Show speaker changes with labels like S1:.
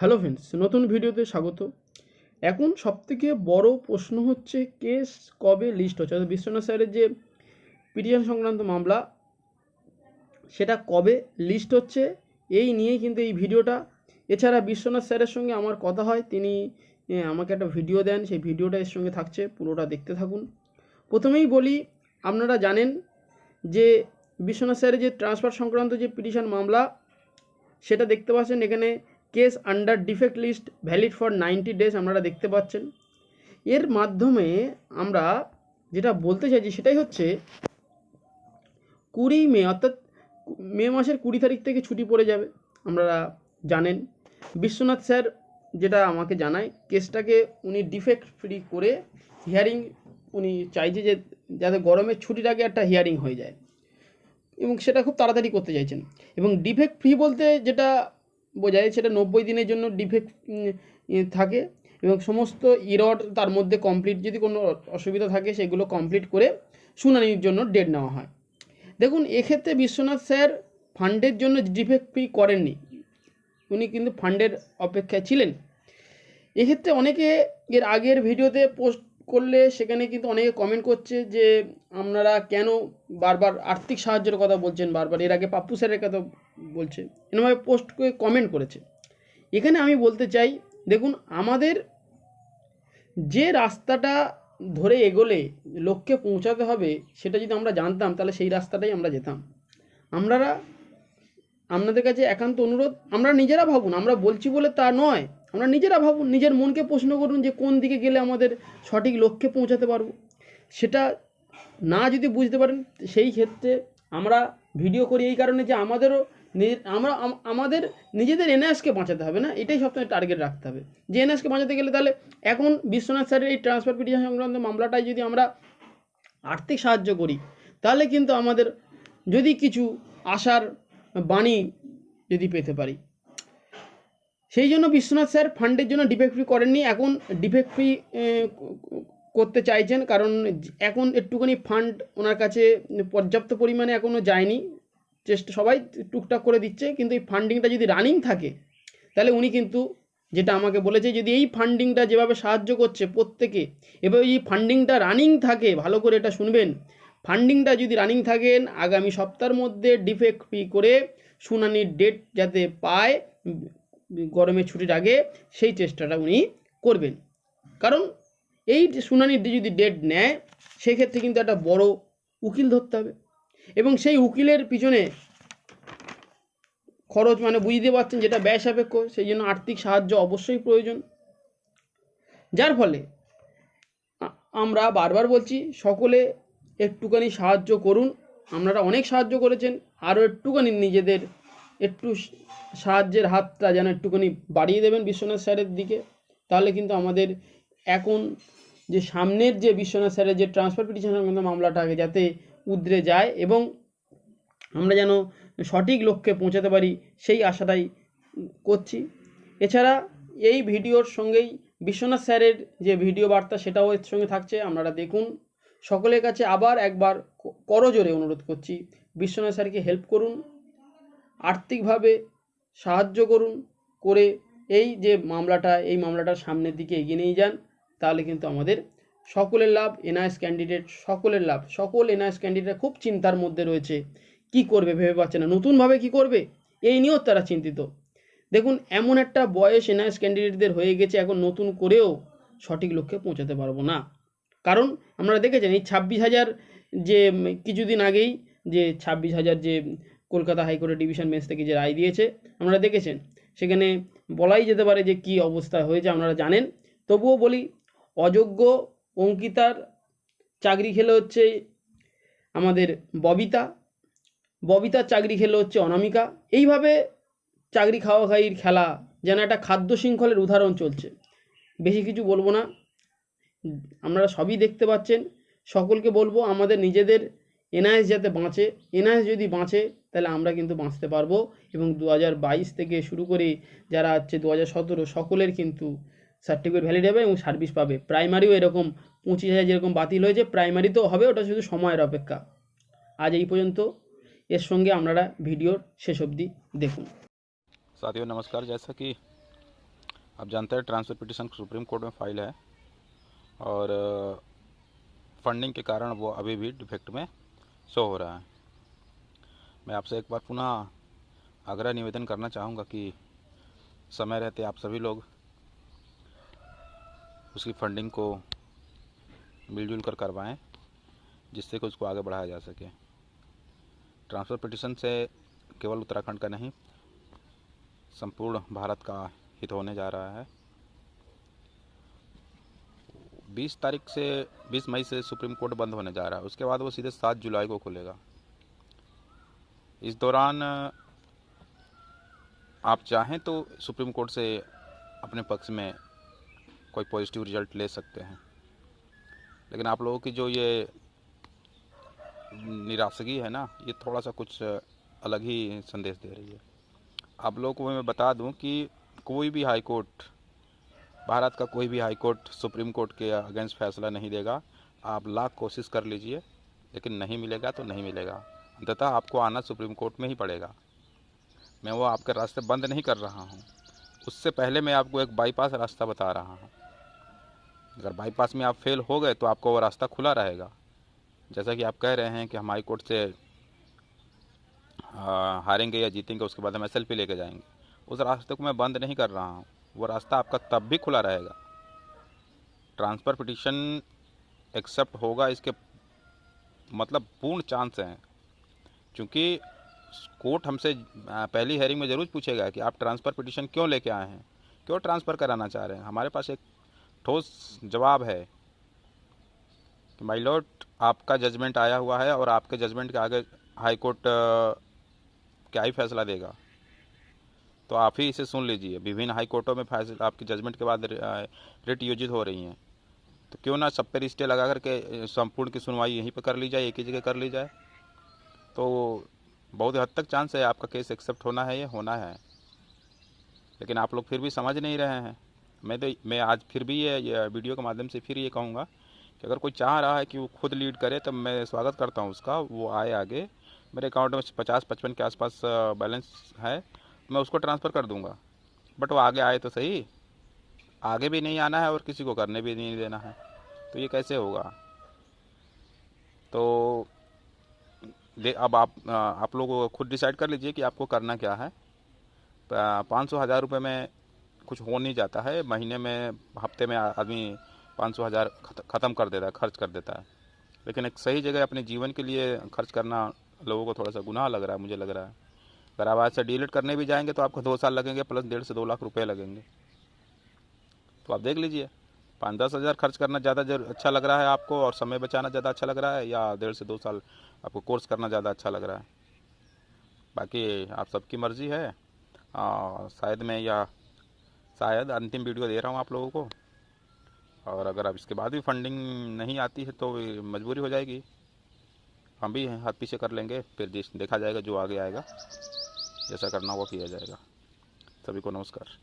S1: Hello friends, নতুন ভিডিওতে স্বাগত। এখন সবথেকে বড় প্রশ্ন হচ্ছে কেস কবে লিস্ট হচ্ছে? অর্থাৎ বিশ্বনাথ স্যারের যে পিটিশন সংক্রান্ত মামলা, সেটা কবে লিস্ট হচ্ছে? এই নিয়েই কিন্তু এই ভিডিওটা। এছাড়া বিশ্বনাথ স্যারের সঙ্গে আমার কথা হয়, তিনি আমাকে একটা ভিডিও দেন, সেই ভিডিওটা এর সঙ্গে থাকছে, পুরোটা দেখতে থাকুন। প্রথমেই বলি, আপনারা জানেন যে বিশ্বনাথ স্যারের যে ট্রান্সফার সংক্রান্ত যে পিটিশন মামলা, সেটা দেখতে পাচ্ছেন এখানে case under defect list valid for ninety days আপনারা দেখতে পাচ্ছেন। এর মাধ্যমে আমরা যেটা বলতে চাইছি সেটাই হচ্ছে, কুড়ি মে অর্থাৎ মে মাসের কুড়ি তারিখ থেকে ছুটি পড়ে যাবে, আপনারা জানেন। বিশ্বনাথ স্যার যেটা আমাকে জানায়, কেসটাকে উনি ডিফেক্ট ফ্রি করে হিয়ারিং উনি চাইছে যে যাতে গরমের ছুটির আগে একটা হিয়ারিং হয়ে যায়। এবং সেটা খুব তাড়াতাড়ি করতে চাইছেন। এবং ডিফেক্ট ফ্রি বলতে যেটা বোঝায় সেটা নব্বই দিনের জন্য ডিফেক্ট থাকে এবং সমস্ত ইরড তার মধ্যে কমপ্লিট যদি কোনো অসুবিধা থাকে সেগুলো কমপ্লিট করে শুনানির জন্য ডেট নেওয়া হয়। দেখুন, এক্ষেত্রে বিশ্বনাথ স্যার ফান্ডের জন্য ডিফেক্ট ফ্রি করেননি। উনি কিন্তু ফান্ডের অপেক্ষায় ছিলেন। এক্ষেত্রে অনেকে এর আগের ভিডিওতে পোস্ট করলে সেখানে কিন্তু অনেকে কমেন্ট করছে যে, আপনারা কেন বারবার আর্থিক সাহায্যের কথা বলছেন বারবার? এর আগে পাপ্পু স্যারের কথা বলছে। এরমভাবে পোস্ট করে কমেন্ট করেছে। এখানে আমি বলতে চাই, দেখুন, আমাদের যে রাস্তাটা ধরে এগোলে লক্ষ্যে পৌঁছাতে হবে, সেটা যদি আমরা জানতাম, তাহলে সেই রাস্তাটাই আমরা যেতাম। আমরা আপনাদের কাছে একান্ত অনুরোধ, আমরা নিজেরা ভাবুন, আমরা বলছি বলে তা নয়। আমরা নিজেরা ভাবুন, নিজের মনকে প্রশ্ন করুন যে কোন দিকে গেলে আমাদের সঠিক লক্ষ্যে পৌঁছাতে পারব। সেটা না যদি বুঝতে পারেন, সেই ক্ষেত্রে আমরা ভিডিও করি এই কারণে যে আমাদেরও আমরা আমাদের নিজেদের এনএসকে বাঁচাতে হবে না, এটাই সবসময় টার্গেট রাখতে হবে। যে এনএসকে বাঁচাতে গেলে তাহলে এখন বিশ্বনাথ স্যারের এই ট্রান্সফার পিটিশন সংক্রান্ত মামলাটায় যদি আমরা আর্থিক সাহায্য করি, তাহলে কিন্তু আমাদের যদি কিছু আশার বাণী যদি পেতে পারি। সেই জন্য বিশ্বনাথ স্যার ফান্ডের জন্য ডিফেক্ট ফ্রি করেননি। এখন ডিফেক্ট ফ্রি করতে চাইছেন, কারণ এখন একটুখানি ফান্ড ওনার কাছে পর্যাপ্ত পরিমাণে এখনও যায়নি। চেষ্টা, সবাই টুকটাক করে দিচ্ছে, কিন্তু এই ফান্ডিংটা যদি রানিং থাকে, তাহলে উনি কিন্তু যেটা আমাকে বলেছে, যদি এই ফান্ডিংটা যেভাবে সাহায্য করছে প্রত্যেকে, এভাবে এই ফান্ডিংটা রানিং থাকে, ভালো করে এটা শুনবেন, ফান্ডিংটা যদি রানিং থাকেন, আগামী সপ্তাহের মধ্যে ডিফেক্ট ফ্রি করে শুনানির ডেট যাতে পায় গরমের ছুটির আগে সেই চেষ্টাটা উনি করবেন। কারণ এই শুনানির যদি ডেট নেয়, সেক্ষেত্রে কিন্তু একটা বড় উকিল ধরতে হবে। এবং সেই উকিলের পিছনে খরচ মানে বুঝতে পারছেন যেটা ব্যয় সাপেক্ষ সেই জন্য আর্থিক সাহায্য অবশ্যই প্রয়োজন। যার ফলে আমরা বারবার বলছি, সকলে একটুখানি সাহায্য করুন। আপনারা অনেক সাহায্য করেছেন, আরও একটুখানি নিজেদের একটু সাহায্যের হাতটা যেন একটুখানি বাড়িয়ে দেবেন বিশ্বনাথ স্যারের দিকে, তাহলে কিন্তু আমাদের এখন যে সামনের যে বিশ্বনাথ স্যারের যে ট্রান্সফার পিটিশন সংক্রান্ত মামলাটাকে যাতে উদ্রে যায় এবং আমরা যেন সঠিক লক্ষ্যে পৌঁছাতে পারি সেই আশাটাই করছি। এছাড়া এই ভিডিওর সঙ্গেই বিশ্বনাথ স্যারের যে ভিডিও বার্তা সেটাও এর সঙ্গে থাকছে, আপনারা দেখুন। সকলের কাছে আবার একবার করজোরে অনুরোধ করছি, বিশ্বনাথ স্যারকে হেল্প করুন। আর্থিকভাবে সাহায্য করুন করে এই যে মামলাটা, এই মামলাটার সামনের দিকে এগিয়ে নিয়ে যান, তাহলে কিন্তু আমাদের সকলের লাভ, এনআইএস ক্যান্ডিডেট সকলের লাভ। সকল এনআইএস ক্যান্ডিডেট খুব চিন্তার মধ্যে রয়েছে, কি করবে ভেবে পাচ্ছে না। নতুনভাবে কি করবে? এই নিয়েও তারা চিন্তিত। দেখুন, এমন একটা বয়স এনআইএস ক্যান্ডিডেটদের হয়ে গেছে, এখন নতুন করেও সঠিক লক্ষ্যে পৌঁছাতে পারব না। কারণ আমরা দেখেছেন, এই ছাব্বিশ হাজার যে কিছুদিন আগেই যে ছাব্বিশ হাজার যে কলকাতা হাইকোর্টের ডিভিশন বেঞ্চ থেকে যে রায় দিয়েছে, আপনারা দেখেছেন? সেখানে বলাই যেতে পারে যে কি অবস্থা হয়েছে, আপনারা জানেন? তবুও বলি, অযোগ্য অঙ্কিতার চাকরি খেলে হচ্ছে আমাদের ববিতা, ববিতার চাকরি খেলে হচ্ছে অনামিকা। এইভাবে চাকরি খাওয়া খাইয়ের খেলা যেন একটা খাদ্য শৃঙ্খলের উদাহরণ চলছে। বেশি কিছু বলব না। আপনারা সবই দেখতে পাচ্ছেন। সকলকে বলব, আমাদের নিজেদের এনআইএস যাতে বাঁচে, এনআইএস যদি বাঁচে তাহলে আমরা কিন্তু বাঁচতে পারবো এবং দু হাজার বাইশ থেকে শুরু করে যারা হচ্ছে দু হাজার সতেরো সকলের কিন্তু সার্টিফিকেট ভ্যালিড হবে এবং সার্ভিস পাবে প্রাইমারিও এরকম পঁচিশ হাজার যেরকম বাতিল হয়েছে প্রাইমারিতেও হবে ওটা শুধু সময়ের অপেক্ষা আজ এই পর্যন্ত এর সঙ্গে আপনারা ভিডিওর শেষ অবধি দেখুন
S2: साथियों नमस्कार जैसा कि आप जानते हैं ट्रांसफ़र पिटिशन सुप्रीम कोर्ट में फाइल है और फंडिंग के कारण वो अभी भी डिफेक्ट में शो हो रहा है मैं आपसे एक बार पुनः आग्रह निवेदन करना चाहूँगा कि समय रहते आप सभी लोग उसकी फंडिंग को मिलजुल कर करवाएँ, जिससे कि उसको आगे बढ़ाया जा सके। ट्रांसफ़र पिटिशन से केवल उत्तराखंड का नहीं, संपूर्ण भारत का हित होने जा रहा है। 20 तारीख से 20 मई से सुप्रीम कोर्ट बंद होने जा रहा है। उसके बाद वो सीधे 7 जुलाई को खुलेगा। इस दौरान आप चाहें तो सुप्रीम कोर्ट से अपने पक्ष में कोई पॉजिटिव रिज़ल्ट ले सकते हैं। लेकिन आप लोगों की जो ये निराशगी है ना, ये थोड़ा सा कुछ अलग ही संदेश दे रही है। आप लोगों को मैं बता दूँ कि कोई भी हाई कोर्ट, भारत का कोई भी हाई कोर्ट सुप्रीम कोर्ट के अगेंस्ट फैसला नहीं देगा। आप लाख कोशिश कर लीजिए, लेकिन नहीं मिलेगा तो नहीं मिलेगा। अंततः आपको आना सुप्रीम कोर्ट में ही पड़ेगा। मैं वो आपके रास्ते बंद नहीं कर रहा हूँ। उससे पहले मैं आपको एक बाईपास रास्ता बता रहा हूँ। अगर बाईपास में आप फेल हो गए तो आपको वो रास्ता खुला रहेगा। जैसा कि आप कह रहे हैं कि हम हाई कोर्ट से हारेंगे या जीतेंगे, उसके बाद हम एस लेके जाएँगे। उस रास्ते को मैं बंद नहीं कर रहा हूँ। वो रास्ता आपका तब भी खुला रहेगा। ट्रांसफ़र पिटिशन एक्सेप्ट होगा, इसके मतलब पूर्ण चांस हैं। क्योंकि कोर्ट हमसे पहली हेयरिंग में ज़रूर पूछेगा कि आप ट्रांसफ़र पिटिशन क्यों लेके आए हैं? क्यों ट्रांसफ़र कराना चाह रहे हैं? हमारे पास एक ठोस जवाब है कि माई लॉर्ड आपका जजमेंट आया हुआ है और आपके जजमेंट के आगे हाई कोर्ट क्या ही फैसला देगा? तो आप ही इसे सुन लीजिए। विभिन्न हाई कोर्टों में फैसला आपके जजमेंट के बाद रिट योजित हो रही हैं। तो क्यों ना सब पर स्टे लगा करके संपूर्ण की सुनवाई यहीं पर कर ली जाए, एक ही जगह कर ली जाए? तो बहुत हद तक चांस है आपका केस एक्सेप्ट होना है ये होना है। लेकिन आप लोग फिर भी समझ नहीं रहे हैं। मैं तो मैं आज फिर भी ये, ये वीडियो के माध्यम से फिर ये कहूँगा कि अगर कोई चाह रहा है कि वो खुद लीड करे तो मैं स्वागत करता हूँ उसका। वो आए आगे। मेरे अकाउंट में पचास पचपन के आसपास बैलेंस है। मैं उसको ट्रांसफ़र कर दूँगा। बट वो आगे आए तो सही। आगे भी नहीं आना है और किसी को करने भी नहीं देना है। तो ये कैसे होगा? तो दे अब आप आप लोग खुद डिसाइड कर लीजिए कि आपको करना क्या है। पाँच सौ हज़ार रुपये में कुछ हो नहीं जाता है। महीने में, हफ़्ते में आदमी पाँच सौ हज़ार ख़त्म कर देता है, खर्च कर देता है। लेकिन एक सही जगह अपने जीवन के लिए खर्च करना लोगों को थोड़ा सा गुनाह लग रहा है, मुझे लग रहा है। अगर आप आज से डिलीट करने भी जाएँगे तो आपको दो साल लगेंगे प्लस डेढ़ से दो लाख रुपये लगेंगे। तो आप देख लीजिए, पाँच दस हज़ार खर्च करना ज़्यादा अच्छा लग रहा है आपको, और समय बचाना ज़्यादा अच्छा लग रहा है, या डेढ़ से दो साल आपको कोर्स करना ज़्यादा अच्छा लग रहा है। बाकी आप सबकी मर्ज़ी है। आ, शायद मैं या शायद अंतिम वीडियो दे रहा हूँ आप लोगों को। और अगर अब इसके बाद भी फंडिंग नहीं आती है तो मजबूरी हो जाएगी। हम भी हाथ पीछे कर लेंगे फिर देखा जाएगा जो आगे आएगा। जैसा करना होगा किया जाएगा। सभी को नमस्कार।